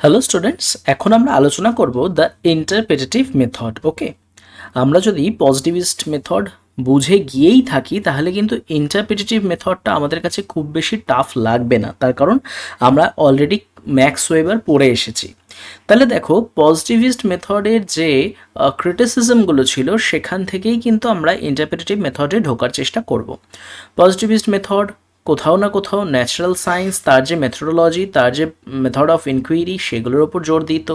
Hello students এখন আমরা আলোচনা করব দ্য ইন্টারপ্রেটেটিভ মেথড ওকে আমরা যদি পজিটিভিস্ট মেথড বুঝে গিয়েই থাকি, তাহলে কিন্তু ইন্টারপ্রেটেটিভ মেথডটা আমাদের কাছে খুব বেশি টাফ লাগবে না। তার কারণ আমরা অলরেডি ম্যাক্স ওয়েবার পড়ে এসেছি। তাহলে দেখো পজিটিভিস্ট মেথডের যে ক্রিটিসিজমগুলো ছিল, সেখান থেকেই কিন্তু আমরা ইন্টারপ্রেটেটিভ মেথডে ঢোকার চেষ্টা করব। পজিটিভিস্ট মেথড কোথাও না কোথাও ন্যাচারাল সায়েন্স তার যে মেথোডোলজি তার যে মেথড অফ ইনকোয়ারি সেগুলোর ওপর জোর দিত।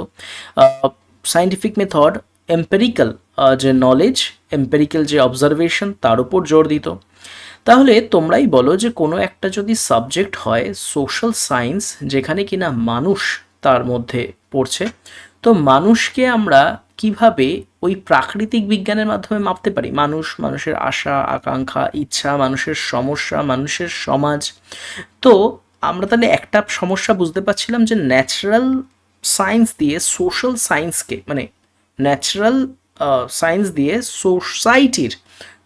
সায়েন্টিফিক মেথড এম্পেরিক্যাল যে নলেজ এম্পেরিক্যাল যে অবজারভেশন তার উপর জোর দিত। তাহলে তোমরাই বলো যে কোনো একটা যদি সাবজেক্ট হয় সোশ্যাল সায়েন্স যেখানে কিনা মানুষ তার মধ্যে পড়ছে, তো মানুষকে আমরা কীভাবে ওই প্রাকৃতিক বিজ্ঞানের মাধ্যমে মাপতে পারি। মানুষ, মানুষের আশা, আকাঙ্ক্ষা, ইচ্ছা, মানুষের সমস্যা, মানুষের সমাজ। তো আমরা তাহলে একটা সমস্যা বুঝতে পারছিলাম যে ন্যাচারাল সায়েন্স দিয়ে সোশ্যাল সায়েন্সকে মানে ন্যাচারাল সায়েন্স দিয়ে সোসাইটির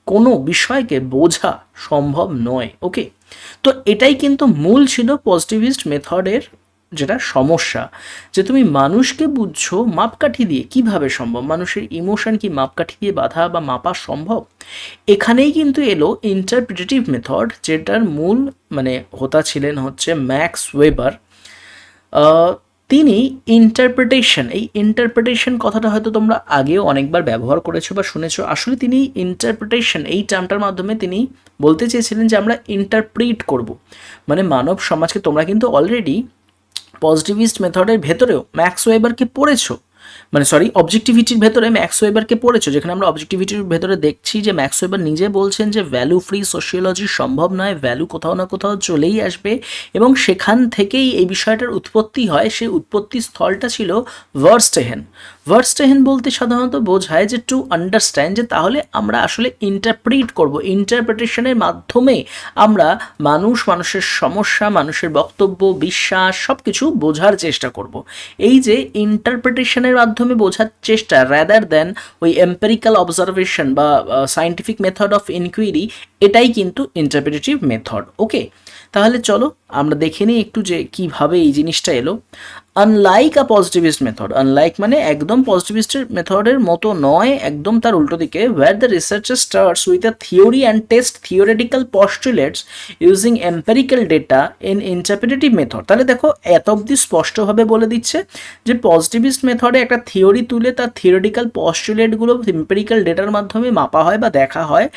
কোনো বিষয়কে বোঝা সম্ভব নয় ওকে তো এটাই কিন্তু মূল ছিল পজিটিভিস্ট মেথডের যেটা সমস্যা, যে তুমি মানুষকে বুঝছ মাপকাঠি দিয়ে কীভাবে সম্ভব? মানুষের ইমোশন কি মাপকাঠি দিয়ে বাধা বা মাপা সম্ভব? এখানেই কিন্তু এলো ইন্টারপ্রিটেটিভ মেথড যেটার মূল মানে হোতা ছিলেন হচ্ছে ম্যাক্স ওয়েবার। তিনি ইন্টারপ্রিটেশন এই ইন্টারপ্রিটেশন কথাটা হয়তো তোমরা আগেও অনেকবার ব্যবহার করেছ বা শুনেছো। আসলে তিনি ইন্টারপ্রিটেশন এই টার্মটার মাধ্যমে তিনি বলতে চেয়েছিলেন যে আমরা ইন্টারপ্রিট করব। মানে মানব সমাজকে তোমরা কিন্তু অলরেডি পজিটিভিস্ট মেথডের ভেতরেও ম্যাক্স ওয়েবারকে পড়েছো? মানে সরি অবজেক্টিভিটির ভেতরে ম্যাক্স ওয়েবারকে পড়েছো? যেখানে আমরা অবজেক্টিভিটির ভেতরে দেখছি যে ম্যাক্স ওয়েবার নিজে বলছেন যে ভ্যালু ফ্রি সোশিয়োলজি সম্ভব নয় ভ্যালু কোথাও না কোথাও চলেই আসবে এবং সেখান থেকেই এই বিষয়টার উৎপত্তি হয়। সেই উৎপত্তি স্থলটা ছিল ভার্স্টেহেন ভার্স্টেহেন বলতে সাধারণত বোঝায় যে টু আন্ডারস্ট্যান্ড যে তাহলে আমরা আসলে ইন্টারপ্রিট করব। ইন্টারপ্রিটেশনের মাধ্যমে আমরা মানুষ, মানুষের সমস্যা, মানুষের বক্তব্য, বিশ্বাস সব কিছু বোঝার চেষ্টা করব। এই যে ইন্টারপ্রিটেশনের মাধ্যমে বোঝার চেষ্টা র্যাদার দেন ওই এম্পেরিক্যাল অবজারভেশন বা সায়েন্টিফিক মেথড অফ ইনকোয়ারি এটাই কিন্তু ইন্টারপ্রিটেটিভ মেথড ওকে তাহলে চলো আমরা দেখে নিই একটু যে কীভাবে এই জিনিসটা এলো। Unlike a positivist method unlike মানে একদম পজিটিভিস্টের মেথডের মতো নয়, একদম তার উল্টো দিকে where the researcher starts with a theory and test theoretical postulates using empirical data in interpretative method তাহলে দেখো, এত অবধি স্পষ্টভাবে বলে দিচ্ছে যে পজিটিভিস্ট মেথডে একটা থিওরি তুলে তার থিওরিটিক্যাল পস্টুলেটগুলো এম্পেরিক্যাল ডেটার মাধ্যমে মাপা হয় বা দেখা হয়।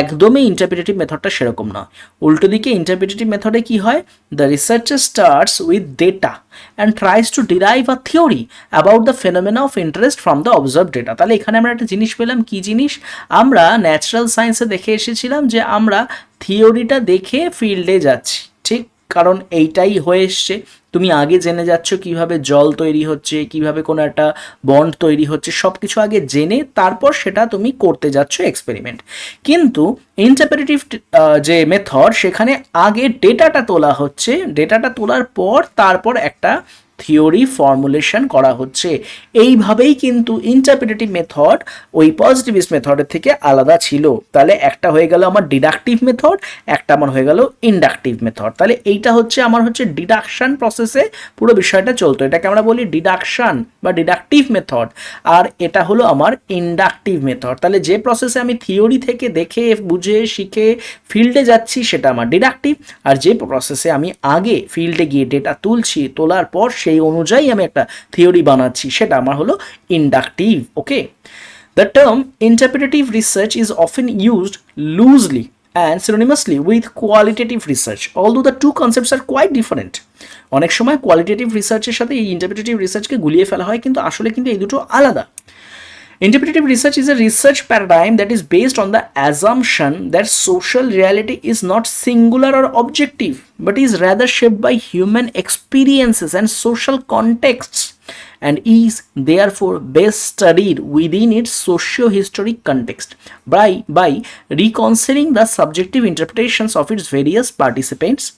একদমই ইন্টারপ্রিটেটিভ মেথডটা সেরকম নয়। উল্টো দিকে ইন্টারপ্রিটেটিভ মেথডে কি হয়? The researcher starts with data and tries to derive a theory about the phenomena of interest from the observe data তাহলে এখানে আমরা একটা জিনিস পেলাম, কি জিনিস? আমরা ন্যাচারাল সায়েন্সে দেখে এসেছিলাম যে আমরা থিওরিটা দেখে ফিল্ডে যাচ্ছি। কারণ এইটাই হয়ে এসছে। তুমি আগে জেনে যাচ্ছ কীভাবে জল তৈরি হচ্ছে, কীভাবে কোনো একটা বন্ড তৈরি হচ্ছে সব কিছু আগে জেনে তারপর সেটা তুমি করতে যাচ্ছ এক্সপেরিমেন্ট কিন্তু ইন্টারপ্রেটিভ যে মেথড সেখানে আগে ডেটাটা তোলা হচ্ছে। ডেটাটা তোলার পর তারপর একটা থিওরি ফর্মুলেশন করা হচ্ছে। এইভাবেই কিন্তু ইন্টারপ্রিটেটিভ মেথড ওই পজিটিভিস্ট মেথডের থেকে আলাদা ছিল। তাহলে একটা হয়ে গেল আমার ডিডাকটিভ মেথড একটা আমার হয়ে গেল ইন্ডাকটিভ মেথড তাহলে এইটা হচ্ছে আমার হচ্ছে ডিডাকশান প্রসেসে পুরো বিষয়টা চলতো। এটাকে আমরা বলি ডিডাকশন বা ডিডাকটিভ মেথড আর এটা হলো আমার ইন্ডাকটিভ মেথড তাহলে যে প্রসেসে আমি থিওরি থেকে দেখে, বুঝে, শিখে ফিল্ডে যাচ্ছি, সেটা আমার ডিডাকটিভ আর যে প্রসেসে আমি আগে ফিল্ডে গিয়ে ডেটা তুলছি, তোলার পর সেই অনুযায়ী আমি একটা থিওরি বানাচ্ছি, সেটা আমার হলো inductive okay the term interpretative research is often used loosely and synonymously with qualitative research although the two concepts are quite different অনেক সময় কোয়ালিটেটিভ রিসার্চের সাথে এই ইন্টারপ্রিটেটিভ রিসার্চকে গুলিয়ে ফেলা হয়, কিন্তু আসলে কিন্তু এই দুটো আলাদা। Interpretative research is a research paradigm that is based on the assumption that social reality is not singular or objective, but is rather shaped by human experiences and social contexts, and is therefore best studied within its socio-historic context by, by reconciling the subjective interpretations of its various participants.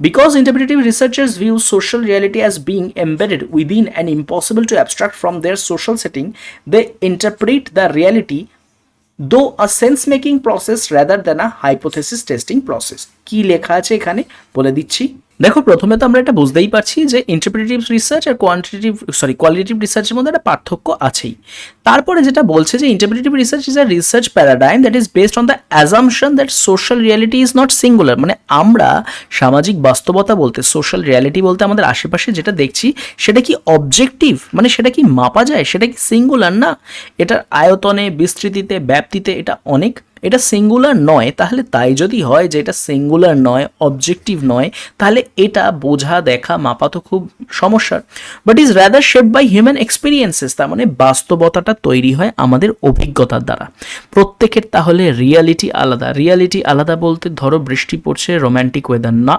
Because interpretative researchers view social reality as being embedded within and impossible to abstract from their social setting, they interpret the reality though a sense making process rather than a hypothesis testing process কি লেখা আছে এখানে বলে দিচ্ছি দেখো, প্রথমে তো আমরা এটা বুঝতেই পারছি যে ইন্টারপ্রিটেটিভ রিসার্চ আর কোয়ান্টিটিভ সরি কোয়ালিটেটিভ রিসার্চের মধ্যে একটা পার্থক্য আছেই। তারপরে যেটা বলছে যে interpretative research is a research paradigm that is based on the assumption that social reality is not singular মানে আমরা সামাজিক বাস্তবতা বলতে সোশ্যাল রিয়ালিটি বলতে আমাদের আশেপাশে যেটা দেখছি, সেটা কি অবজেক্টিভ মানে সেটা কি মাপা যায়? সেটা কি সিঙ্গুলার না? এটার আয়তনে, বিস্তৃতিতে, ব্যাপ্তিতে এটা অনেক এটা সিঙ্গুলার নয়, তাহলে তাই যদি হয় যে এটা সিঙ্গুলার নয় অবজেক্টিভ নয়, তাহলে এটা বোঝা, দেখা, মাপা তো খুব সমস্যার। But is rather shape by human experiences তার মানে বাস্তবতাটা তৈরি হয় আমাদের অভিজ্ঞতার দ্বারা। প্রত্যেকের তাহলে রিয়ালিটি আলাদা। রিয়ালিটি আলাদা বলতে ধরো বৃষ্টি পড়ছে রোম্যান্টিক ওয়েদার না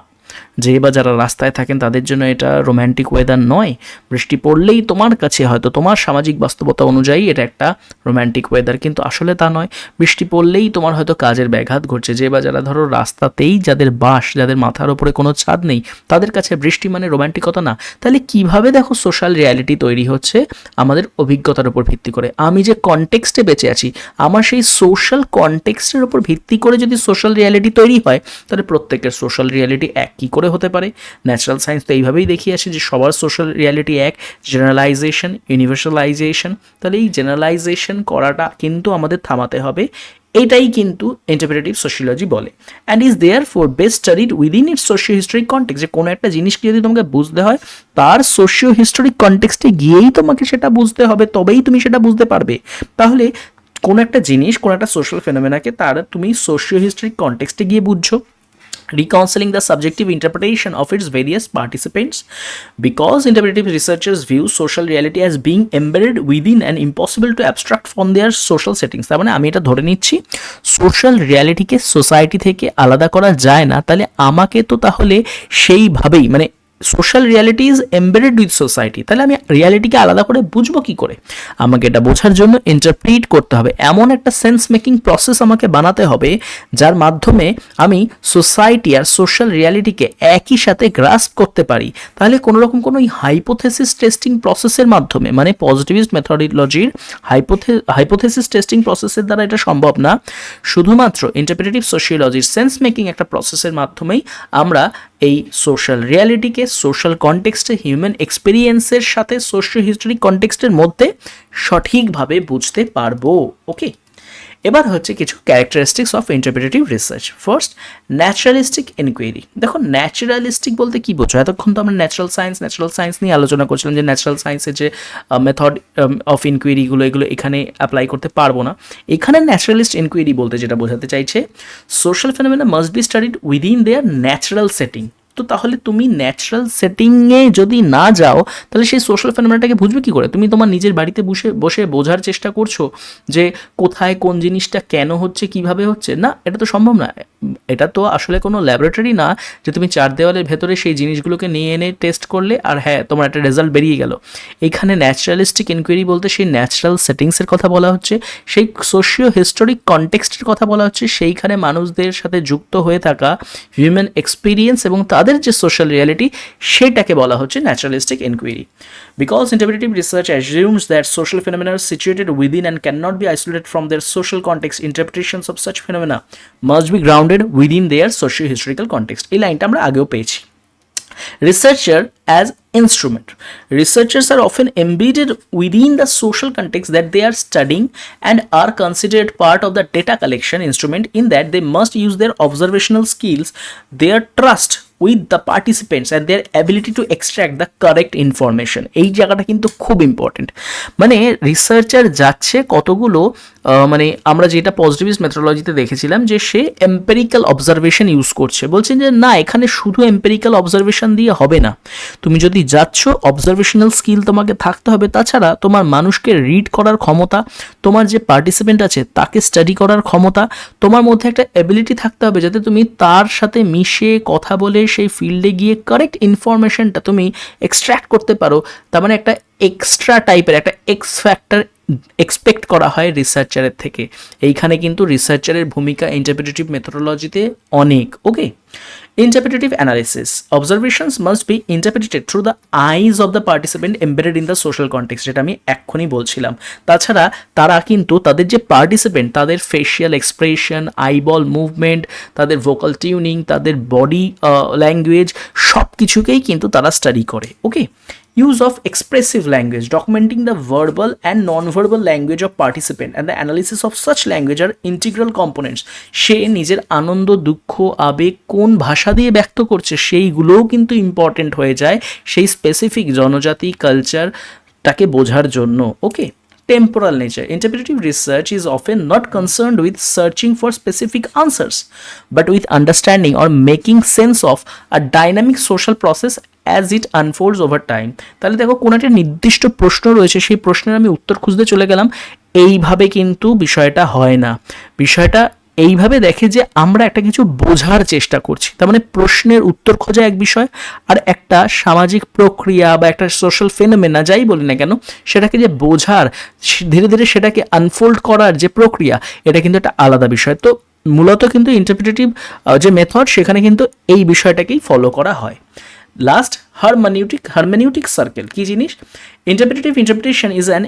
যে বা যারা রাস্তায় থাকেন তাদের জন্য এটা রোম্যান্টিক ওয়েদার নয়। বৃষ্টি পড়লেই তোমার কাছে হয়তো তোমার সামাজিক বাস্তবতা অনুযায়ী এটা একটা রোম্যান্টিক ওয়েদার কিন্তু আসলে তা নয়। বৃষ্টি পড়লেই তোমার হয়তো কাজের ব্যাঘাত ঘটছে। যে বা যারা ধরো রাস্তাতেই যাদের বাস, যাদের মাথার ওপরে কোনো ছাদ নেই, তাদের কাছে বৃষ্টি মানে রোম্যান্টিকতা না। তাহলে কীভাবে দেখো সোশ্যাল রিয়ালিটি তৈরি হচ্ছে? আমাদের অভিজ্ঞতার উপর ভিত্তি করে। আমি যে কনটেক্সটে বেঁচে আছি, আমার সেই সোশ্যাল কনটেক্সটের উপর ভিত্তি করে যদি সোশ্যাল রিয়ালিটি তৈরি হয়, তাহলে প্রত্যেকের সোশ্যাল রিয়ালিটি এক কী করে হতে পারে? ন্যাচারাল সায়েন্স তো এইভাবেই দেখিয়ে আসে যে সবার সোশ্যাল রিয়ালিটি এক জেনারেলাইজেশন ইউনিভার্সালাইজেশন তাহলে এই জেনারেলাইজেশন করাটা কিন্তু আমাদের থামাতে হবে। এটাই কিন্তু ইন্টারপ্রেটিভ সোশিয়োলজি বলে। And is therefore best studied within it socio historic context যে কোনো একটা জিনিসকে যদি তোমাকে বুঝতে হয়, তার সোশিও হিস্টোরিক কন্টেক্সটে গিয়েই তোমাকে সেটা বুঝতে হবে, তবেই তুমি সেটা বুঝতে পারবে। তাহলে কোনো একটা জিনিস, কোনো একটা সোশ্যাল ফেনোমেনাকে তার তুমি সোশিও হিস্টোরিক কন্টেক্সটে গিয়ে বুঝছ। Reconciling the subjective interpretation of its various participants because interpretive researchers view social reality as being embedded within and impossible to abstract from their social settings তার মানে আমি এটা ধরে নিচ্ছি সোশ্যাল রিয়ালিটিকে সোসাইটি থেকে আলাদা করা যায় না তাহলে আমাকে তো তাহলে সেইভাবেই মানে social reality is embedded with society তাহলে আমি রিয়ালিটিকে আলাদা করে বুঝব কি করে? আমাকে এটা বোঝার জন্য ইন্টারপ্রিট করতে হবে। এমন একটা সেন্স মেকিং প্রসেস আমাকে বানাতে হবে, যার মাধ্যমে আমি সোসাইটি আর সোশ্যাল রিয়ালিটিকে একই সাথে গ্রাস্প করতে পারি। তাহলে কোনো রকম কোনো হাইপোথেসিস টেস্টিং প্রসেসের মাধ্যমে মানে পজিটিভিস্ট মেথোডোলজির হাইপোথে হাইপোথেসিস টেস্টিং প্রসেসের দ্বারা এটা সম্ভব না। শুধুমাত্র ইন্টারপ্রেটিভ সোশিওলজির সেন্স মেকিং একটা প্রসেসের মাধ্যমেই আমরা এই সোশ্যাল রিয়ালিটিকে সোশ্যাল কনটেক্সটে হিউম্যান এক্সপিরিয়েন্সের সাথে সোশ্যাল হিস্টোরিক কনটেক্সটের মধ্যে সঠিকভাবে বুঝতে পারব। ওকে এবার হচ্ছে কিছু characteristics of interpretative research first naturalistic enquiry দেখো ন্যাচারালিস্টিক বলতে কি বোঝো? এতক্ষণ তো আমরা ন্যাচারাল সায়েন্স ন্যাচারাল সায়েন্স নিয়ে আলোচনা করছিলাম যে ন্যাচারাল সায়েন্সের যে মেথড অফ ইনকোয়ারিগুলো এগুলো এখানে অ্যাপ্লাই করতে পারব না। এখানে ন্যাচারালিস্ট এনকোয়ারি বলতে যেটা বোঝাতে চাইছে social phenomena must be studied within their natural setting তো তাহলে তুমি ন্যাচারাল সেটিংয়ে যদি না যাও, তাহলে সেই সোশ্যাল ফেনোমেনাটাকে বুঝবে কী করে? তুমি তোমার নিজের বাড়িতে বসে বসে বোঝার চেষ্টা করছ যে কোথায় কোন জিনিসটা কেন হচ্ছে, কীভাবে হচ্ছে? না, এটা তো সম্ভব না। এটা তো আসলে কোনো ল্যাবরেটরি না যে তুমি চার দেওয়ালের ভেতরে সেই জিনিসগুলোকে নিয়ে এনে টেস্ট করলে আর হ্যাঁ তোমার একটা রেজাল্ট বেরিয়ে গেল। এখানে ন্যাচারালিস্টিক ইনকোয়ারি বলতে সেই ন্যাচারাল সেটিংসের কথা বলা হচ্ছে, সেই সোশিও হিস্টোরিক কনটেক্সটের কথা বলা হচ্ছে, সেইখানে মানুষদের সাথে যুক্ত হয়ে থাকা হিউম্যান এক্সপিরিয়েন্স এবং তাদের যে সোশ্যাল রিয়ালিটি সেটাকে বলা হচ্ছে naturalistic inquiry because interpretive research assumes that social phenomena are situated within and cannot be isolated from their social context interpretations of such phenomena must be grounded within their socio-historical context এই লাইনটা আমরা আগেও পেয়েছি researcher as instrument researchers are often embedded within the social context that they are studying and are considered part of the data collection instrument in that they must use their observational skills their trust with the participants and their ability to extract the correct information এই জায়গাটা কিন্তু খুব important মানে researcher যাচ্ছে কতগুলো মানে আমরা যেটা পজিটিভিস্ট মেথোলজিতে দেখেছিলাম যে সে এম্পেরিক্যাল অবজারভেশন ইউজ করছে। বলছেন যে না, এখানে শুধু এম্পেরিক্যাল অবজারভেশন দিয়ে হবে না। তুমি যদি যাচ্ছ অবজারভেশনাল স্কিল তোমাকে থাকতে হবে। তাছাড়া তোমার মানুষকে রিড করার ক্ষমতা, তোমার যে পার্টিসিপেন্ট আছে তাকে স্টাডি করার ক্ষমতা, তোমার মধ্যে একটা অ্যাবিলিটি থাকতে হবে যাতে তুমি তার সাথে মিশে কথা বলে সেই ফিল্ডে গিয়ে কারেক্ট ইনফরমেশনটা তুমি এক্সট্র্যাক্ট করতে পারো, তার মানে একটা এক্সট্রা টাইপের একটা এক্স ফ্যাক্টর এক্সপেক্ট করা হয় রিসার্চারের থেকে। এইখানে কিন্তু রিসার্চারের ভূমিকা ইন্টারপ্রিটেটিভ মেথোডোলজিতে অনেক ওকে Interpretative analysis. Observations must be interpreted through the eyes of the participant embedded in the social context যেটা আমি এক্ষুনি বলছিলাম তাছাড়া তারা কিন্তু তাদের যে পার্টিসিপেন্ট তাদের ফেশিয়াল এক্সপ্রেশন আইবল মুভমেন্ট তাদের ভোকাল টিউনিং তাদের বডি ল্যাঙ্গুয়েজ সব কিছুকেই কিন্তু তারা স্টাডি করে ওকে use of expressive language documenting the verbal and non-verbal language of participant and the analysis of such language are integral components সে নিজের আনন্দ দুঃখ আবেগ কোন ভাষা দিয়ে ব্যক্ত করছে সেইগুলোও কিন্তু ইম্পর্টেন্ট হয়ে যায় সেই স্পেসিফিক জনজাতি কালচারটাকে বোঝার জন্য okay temporal nature. Interpretative research is often not concerned with searching for specific answers, but with understanding or making sense of a dynamic social process as it unfolds over time তাহলে দেখো কোনো একটা নির্দিষ্ট প্রশ্ন রয়েছে সেই প্রশ্নের আমি উত্তর খুঁজতে চলে গেলাম এইভাবে কিন্তু বিষয়টা হয় না বিষয়টা এইভাবে দেখে যে আমরা একটা কিছু বোঝার চেষ্টা করছি। তার মানে প্রশ্নের উত্তর খোঁজা এক বিষয়, আর একটা সামাজিক প্রক্রিয়া বা একটা সোশ্যাল ফেনোমেনা যাই বলি না কেন, সেটাকে যে বোঝার ধীরে ধীরে সেটাকে আনফোল্ড করার যে প্রক্রিয়া, এটা কিন্তু একটা আলাদা বিষয়। তো মূলত কিন্তু ইন্টারপ্রিটেটিভ যে মেথড সেখানে কিন্তু এই বিষয়টাকেই ফলো করা হয়। লাস্ট হারমানিউটিক হারমেনিউটিক সার্কেল কি জিনিস? Interpretative interpretation is an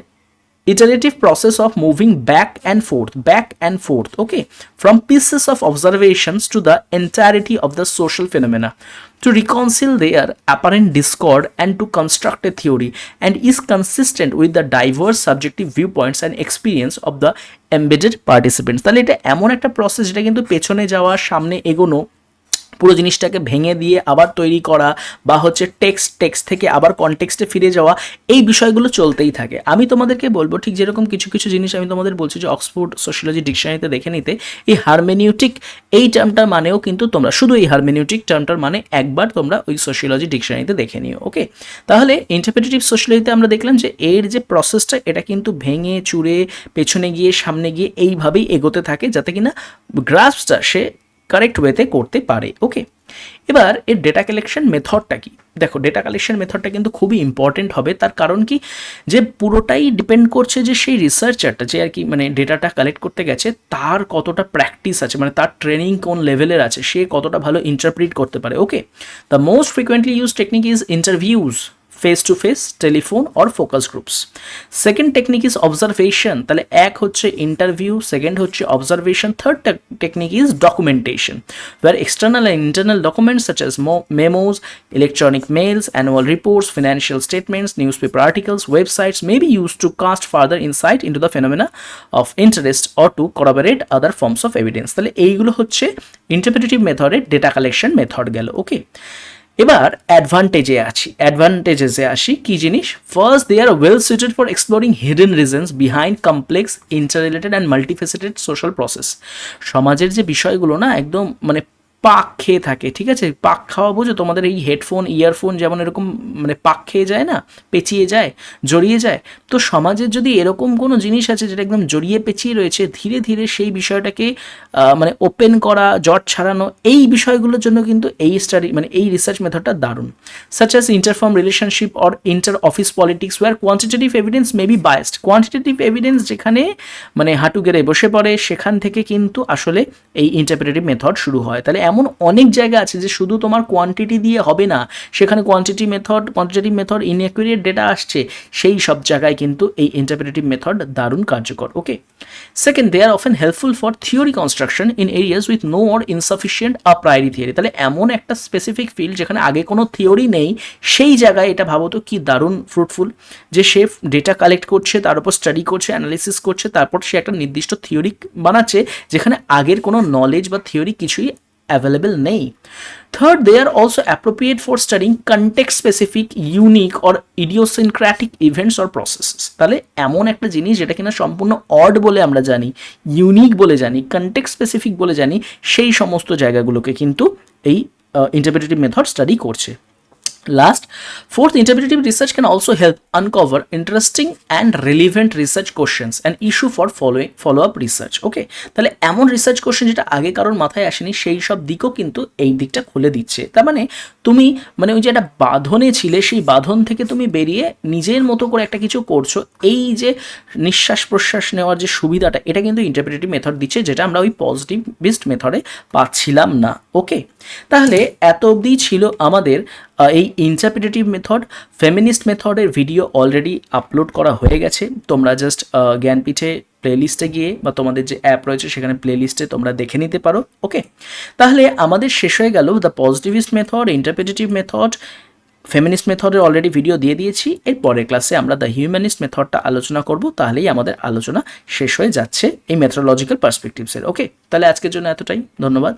iterative process of moving back and forth back and forth okay from pieces of observations to the entirety of the social phenomena to reconcile their apparent discord and to construct a theory and is consistent with the diverse subjective viewpoints and experience of the embedded participants তাহলে এটা এমন একটা process যেটা কিন্তু পেছনে যাওয়া সামনে এগোনো পুরো জিনিসটাকে ভেঙে দিয়ে আবার তৈরি করা বা হচ্ছে টেক্সট টেক্সট থেকে আবার কনটেক্সটে ফিরে যাওয়া, এই বিষয়গুলো চলতেই থাকে। আমি তোমাদেরকে বলব ঠিক যেরকম কিছু কিছু জিনিস আমি তোমাদের বলছি যে অক্সফোর্ড সোশিয়োলজি ডিকশনারিতে দেখে নিতে, এই হারমেনিউটিক এই টার্মটার মানেও কিন্তু তোমরা শুধু এই হারমেনিউটিক টার্মটার মানে একবার তোমরা ওই সোশিয়োলজি ডিকশনারিতে দেখে নিও ওকে তাহলে ইন্টারপ্রিটেটিভ সোশিয়োলজিতে আমরা দেখলাম যে এর যে প্রসেসটা এটা কিন্তু ভেঙে, চুরে, পেছনে গিয়ে, সামনে গিয়ে এইভাবেই এগোতে থাকে যাতে কিনা গ্রাফসটা সে কারেক্ট ওয়েতে করতে পারে ওকে এবার এর ডেটা কালেকশন মেথডটা কি? দেখো ডেটা কালেকশন মেথডটা কিন্তু খুবই ইম্পর্টেন্ট হবে, তার কারণ কি? যে পুরোটাই ডিপেন্ড করছে যে সেই রিসার্চারটা যে আর কি মানে ডেটাটা কালেক্ট করতে গেছে, তার কতটা প্র্যাকটিস আছে মানে তার ট্রেনিং কোন লেভেলের আছে, সে কতটা ভালো ইন্টারপ্রিট করতে পারে okay the most frequently use technique is interviews face to face telephone or focus groups second technique is observation তাহলে এক হচ্ছে ইন্টারভিউ সেকেন্ড হচ্ছে observation third technique is documentation where external and internal documents such as memos, electronic mails, annual reports, financial statements, newspaper articles, websites may be used to cast further insight into the phenomena of interest or to corroborate other forms of evidence তাহলে এইগুলো হচ্ছে interpretative মেথডের data collection method গেল ওকে এবার অ্যাডভান্টেজে আছি। অ্যাডভান্টেজেসে আসি কি জিনিস? First they are well suited for exploring hidden reasons behind complex inter related and multifaceted social process সমাজের যে বিষয়গুলো না, একদম মানে পাক খেয়ে থাকে, ঠিক আছে? পাক খাওয়া বোঝো? তোমাদের এই হেডফোন, ইয়ারফোন যেমন এরকম মানে পাক খেয়ে যায় না, পেঁচিয়ে যায়, জড়িয়ে যায়, তো সমাজের যদি এরকম কোনো জিনিস আছে যেটা একদম জড়িয়ে পেঁচিয়ে রয়েছে, ধীরে ধীরে সেই বিষয়টাকে মানে ওপেন করা, জট ছাড়ানো, এই বিষয়গুলোর জন্য কিন্তু এই স্টাডি মানে এই রিসার্চ মেথডটা দারুণ। Such as interfirm relationship or inter office politics where quantitative evidence may be quantitative evidence যেখানে মানে হাঁটু গেড়ে বসে পড়ে, সেখান থেকে কিন্তু আসলে এই ইন্টারপ্রেটিভ মেথড শুরু হয়। তাহলে এমন অনেক জায়গা আছে যে শুধু তোমার কোয়ান্টিটি দিয়ে হবে না, সেখানে quantity method quantitative method inaccurate data আসছে, সেই সব জায়গায় কিন্তু এই ইন্টারপ্রেটিভ মেথড দারুণ কার্যকর okay second they are often helpful for theory construction in areas with no or insufficient a priori theory তাহলে এমন একটা স্পেসিফিক ফিল্ড যেখানে আগে কোনো থিওরি নেই, সেই জায়গায় এটা ভাবো তো কি দারুণ ফ্রুটফুল যে সে ডেটা কালেক্ট করছে, তার উপর স্টাডি করছে অ্যানালিসিস করছে, তারপর সে একটা নির্দিষ্ট থিওরি বানাচ্ছে, যেখানে আগের কোনো নলেজ বা থিওরি কিছুই available নেই। They are also appropriate for studying context specific unique or idiosyncratic events or processes তাহলে এমন একটা জিনিস যেটা কিনা সম্পূর্ণ অড বলে আমরা জানি ইউনিক বলে জানি কন্টেক্ট স্পেসিফিক বলে জানি, সেই সমস্ত জায়গাগুলোকে কিন্তু এই ইন্টারপ্রেটিভ মেথড স্টাডি করছে। Last, fourth, interpretative research can also help uncover interesting and relevant research questions and issue for following follow-up research. Okay তাহলে এমন রিসার্চ কোশ্চেন যেটা আগে কারোর মাথায় আসেনি সেই সব দিকও কিন্তু এই দিকটা খুলে দিচ্ছে তার মানে তুমি মানে ওই যে একটা বাঁধনে ছিলে সেই বাঁধন থেকে তুমি বেরিয়ে নিজের মতো করে একটা কিছু করছ এই যে নিঃশ্বাস প্রশ্বাস নেওয়ার যে সুবিধাটা এটা কিন্তু ইন্টারপ্রেটিভ মেথড দিচ্ছে যেটা আমরা ওই পজিটিভ বেসড মেথডে পাচ্ছিলাম না ওকে তাহলে এত অবধি ছিল আমাদের এই ইন্টারপ্রিটেটিভ মেথড ফেমিনিস্ট মেথডের ভিডিও অলরেডি আপলোড করা হয়ে গেছে। তোমরা জাস্ট জ্ঞানপীঠে প্লেলিস্টে গিয়ে বা তোমাদের যে অ্যাপ রয়েছে সেখানে প্লেলিস্টে তোমরা দেখে নিতে পারো ওকে তাহলে আমাদের শেষ হয়ে গেল the positivist method interpretative method feminist মেথডের অলরেডি ভিডিও দিয়ে দিয়েছি। এর পরের ক্লাসে আমরা দ্য হিউম্যানিস্ট মেথডটা আলোচনা করব, তাহলেই আমাদের আলোচনা শেষ হয়ে যাচ্ছে এই মেথোলজিক্যাল পার্সপেক্টিভসের ওকে তাহলে আজকের জন্য এতটাই, ধন্যবাদ।